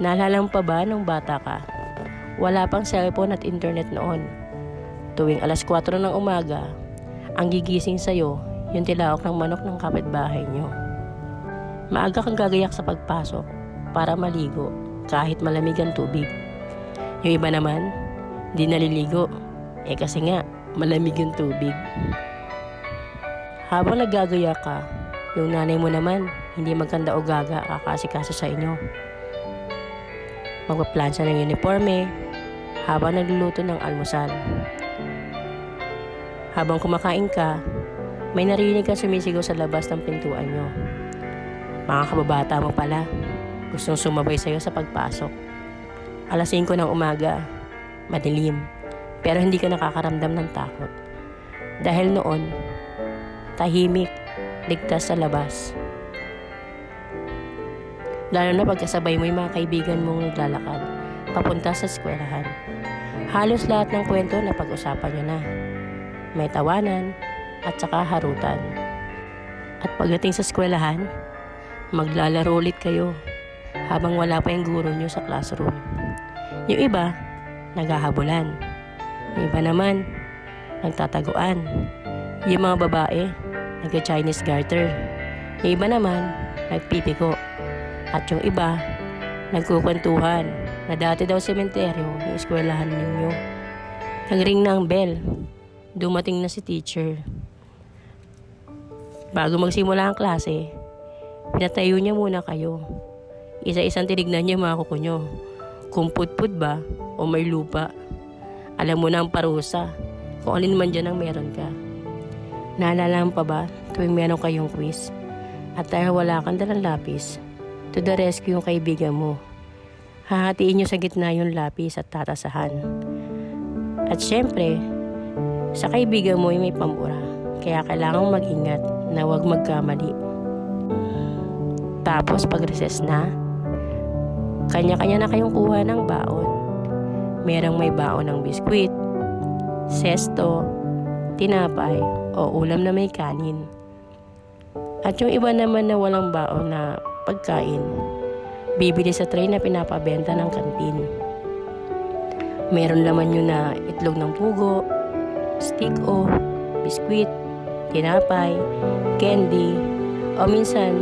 Naalala pa ba nung bata ka? Wala pang cellphone at internet noon. Tuwing alas 4 ng umaga, ang gigising sa'yo, yung tilaok ng manok ng kapitbahay nyo. Maaga kang gagayak sa pagpasok para maligo kahit malamig ang tubig. Yung iba naman, di naliligo. Eh kasi nga, malamig yung tubig. Habang naggagaya ka, yung nanay mo naman, hindi magkanda o gaga kakasikaso sa inyo. Magpaplansya ng uniforme, habang nagluluto ng almusal. Habang kumakain ka, may narinig ka sumisigaw sa labas ng pintuan nyo. Mga kababata mo pala, gustong sumabay sa'yo sa pagpasok. Alas 5 ng umaga, madilim, pero hindi ka nakakaramdam ng takot. Dahil noon, tahimik, ligtas sa labas. Lalo na pagkasabay mo yung mga kaibigan mong naglalakad, papunta sa eskwelahan. Halos lahat ng kwento na pag-usapan nyo na. May tawanan at saka harutan. At pagdating sa eskwelahan, maglalaro ulit kayo habang wala pa yung guro nyo sa classroom. Yung iba, naghahabulan. Yung iba naman, nagtataguan. Yung mga babae, nag-Chinese garter. Yung iba naman, nagpipiko. At yung iba, nagkukwentuhan na dati daw sementeryo yung eskwelahan ninyo. Nagring na ang bell. Dumating na si teacher. Bago magsimula ang klase, pinatayo niya muna kayo. Isa-isang tinignan niya mga kuko nyo. Kung putput ba o may lupa. Alam mo na ang parusa kung alin man dyan ang meron ka. Naalala pa ba tuwing meron kayong quiz? At dahil wala kang dalang lapis, to the rescue yung kaibigan mo. Hahatiin nyo sa gitna yung lapis at tatasahan. At syempre, sa kaibigan mo yung may pambura. Kaya kailangang mag-ingat na huwag magkamali. Tapos pag recess na, kanya-kanya na kayong kuha ng baon. Merong may baon ng biskwit, sesto, tinapay, o ulam na may kanin. At yung iba naman na walang baon na pagkain, bibili sa tray na pinapabenta ng kantin. Meron laman yun na itlog ng pugo, stick o, biskwit, tinapay, candy, o minsan,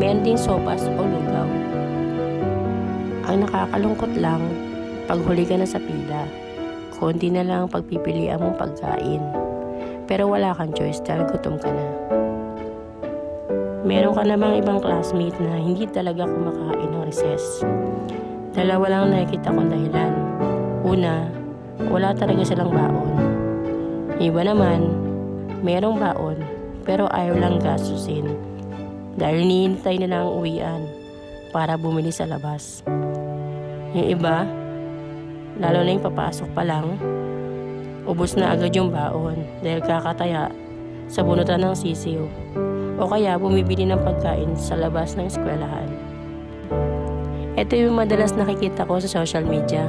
meron din sopas o lugaw. Ang nakakalungkot lang, pag huli ka na sa pila, konti na lang ang pagpipilian mong pagkain. Pero wala kang choice dahil gutom ka na. Meron ka namang ibang classmate na hindi talaga kumakain ng recess. Dalawa lang nakikita kong dahilan. Una, wala talaga silang baon. Iba naman, merong baon pero ayaw lang gastusin dahil hinihintay nila ang uwian para bumili sa labas. Yung iba, lalo na yung papasok pa lang, ubos na agad yung baon dahil kakataya sa bunutan ng sisiw o kaya bumibili ng pagkain sa labas ng eskwelahan. Ito yung madalas nakikita ko sa social media.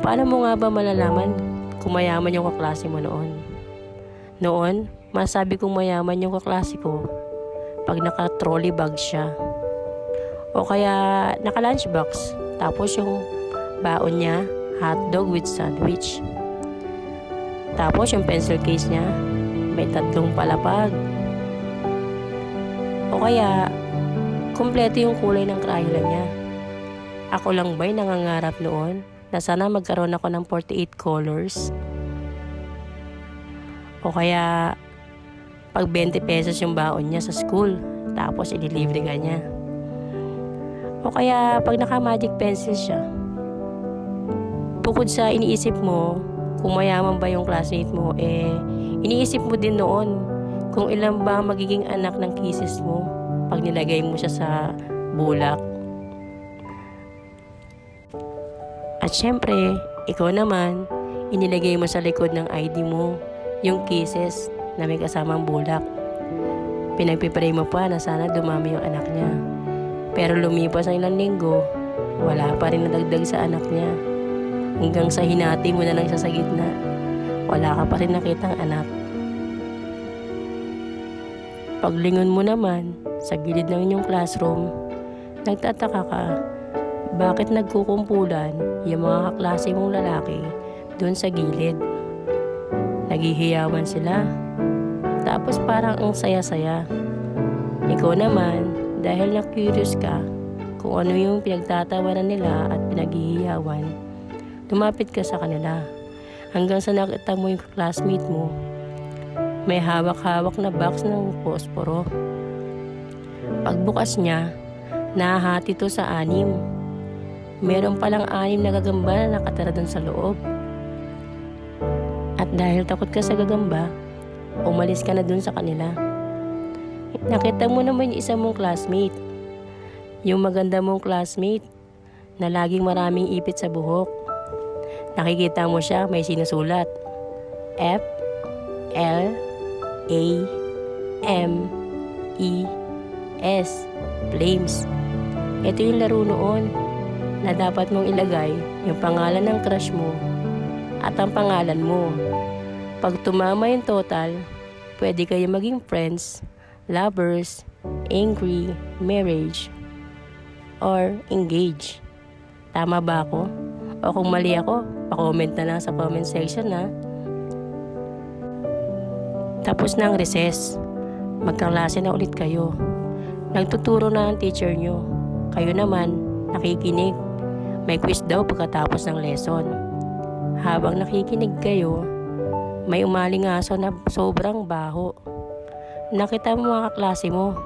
Paano mo nga ba malalaman kung mayaman yung kaklase mo noon? Noon, masabi kong mayaman yung kaklase ko pag naka-trolley bag siya. O kaya naka-lunchbox. Tapos yung baon niya, hotdog with sandwich. Tapos yung pencil case niya, may tatlong palapag. O kaya, kumpleto yung kulay ng crayola niya. Ako lang ba'y nangangarap noon na sana magkaroon ako ng 48 colors? O kaya, pag 20 pesos yung baon niya sa school, tapos i-delivery ka niya. O kaya, pag naka-magic pencil siya, bukod sa iniisip mo, kung mayaman ba yung classmate mo, eh, iniisip mo din noon kung ilan ba magiging anak ng kisses mo pag nilagay mo siya sa bulak. At syempre, ikaw naman, inilagay mo sa likod ng ID mo yung kisses na may kasamang bulak. Pinagpipray mo pa na sana dumami yung anak niya. Pero lumipas ang ilang linggo, wala pa rin nadagdag sa anak niya. Hanggang sa hinati mo na lang siya sa gitna, wala ka pa rin nakitang anak. Paglingon mo naman sa gilid ng inyong classroom, nagtataka ka, bakit nagkukumpulan yung mga kaklase mong lalaki doon sa gilid. Naghihiyawan sila. Tapos parang ang saya-saya. Ikaw naman, dahil na-curious ka kung ano yung pinagtatawanan nila at pinaghihiyawan, lumapit ka sa kanila. Hanggang sa nakita mo yung classmate mo, may hawak-hawak na box ng posporo. Pagbukas niya, nahahati to sa anim. Meron palang anim na gagamba na nakatira dun sa loob. At dahil takot ka sa gagamba, umalis ka na dun sa kanila. Nakita mo naman yung isa mong classmate. Yung maganda mong classmate na laging maraming ipit sa buhok. Nakikita mo siya may sinusulat. F, L, A, M, E, S. Flames. Ito yung laro noon na dapat mong ilagay yung pangalan ng crush mo at ang pangalan mo. Pag tumama yung total, pwede kayo maging friends, lovers, angry, marriage, or engage. Tama ba ako? O kung mali ako, pa-comment na lang sa comment section na. Tapos na ang recess. Magkaklase na ulit kayo. Nagtuturo na ang teacher nyo. Kayo naman, nakikinig. May quiz daw pagkatapos ng lesson. Habang nakikinig kayo, may umaling aso na sobrang baho. Nakita mo mga kaklase mo.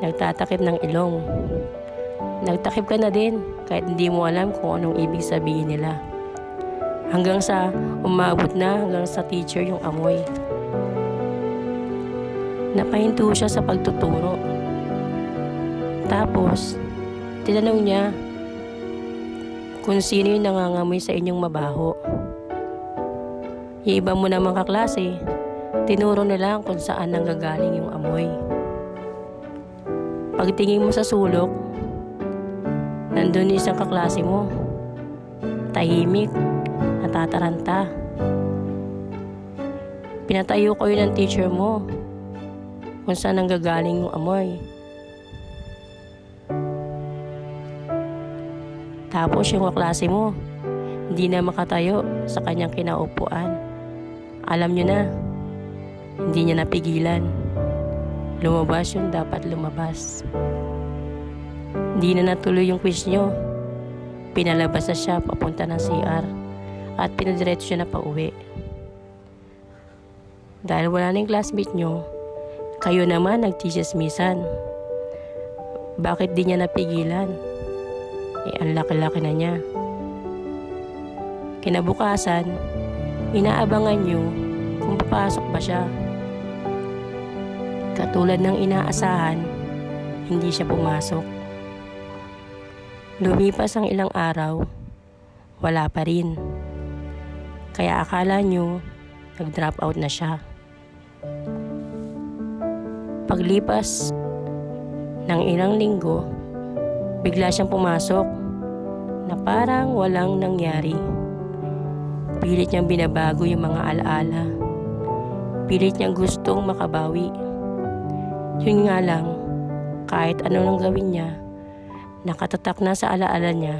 Nagtatakip ng ilong. Nagtakip ka na din kahit hindi mo alam kung anong ibig sabihin nila. Hanggang sa umabot na hanggang sa teacher yung amoy. Napahinto siya sa pagtuturo. Tapos, tinanong niya kung sino yung nangangamoy sa inyong mabaho. Yung iba mo namang kaklase, tinuro nila kung saan nanggagaling yung amoy. Pagtingin mo sa sulok, nandun yung isang kaklase mo. Tahimik, natataranta. Pinatayo ko yun ng teacher mo kung saan nanggagaling yung amoy. Tapos yung kaklase mo, hindi na makatayo sa kanyang kinaupuan. Alam nyo na, hindi niya napigilan. Lumabas yung dapat lumabas. Hindi na natuloy yung quiz nyo. Pinalabas na siya papunta ng CR at pinadiretso siya na pauwi. Dahil wala na yung classmate nyo, kayo naman nagtisismisan. Bakit di niya napigilan? Eh, ang laki-laki na niya. Kinabukasan, inaabangan niyo kung papasok ba siya. Katulad ng inaasahan, hindi siya pumasok. Lumipas ang ilang araw, wala pa rin. Kaya akala niyo, nag-drop out na siya. Paglipas ng ilang linggo, bigla siyang pumasok na parang walang nangyari. Pilit niyang binabago yung mga alaala. Pilit niyang gustong makabawi. Yun nga lang, kahit ano nang gawin niya, nakatatak na sa alaala niya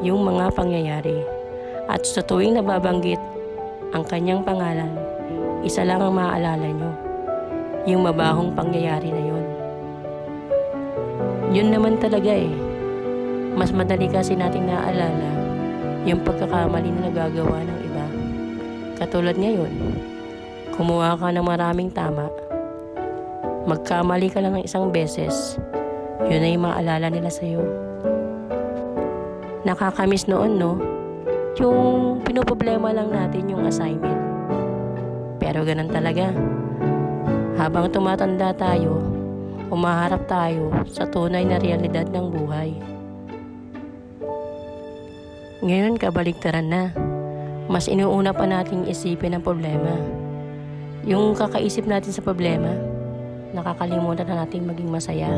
yung mga pangyayari. At sa tuwing nababanggit ang kanyang pangalan, isa lang ang maaalala niyo, yung mabahong pangyayari na yun. Yun naman talaga eh. Mas madali kasi nating naaalala yung pagkakamali na nagagawa ng iba. Katulad ngayon, kumuha ka ng maraming tama, magkamali ka lang ng isang beses, yun yung maalala nila sa'yo. Nakakamiss noon, no? Yung pinoproblema lang natin yung assignment. Pero ganun talaga. Habang tumatanda tayo, umaharap tayo sa tunay na realidad ng buhay. Ngayon, kabaligtaran na. Mas inuuna pa nating isipin ang problema. Yung kakaisip natin sa problema, nakakalimutan na nating maging masaya.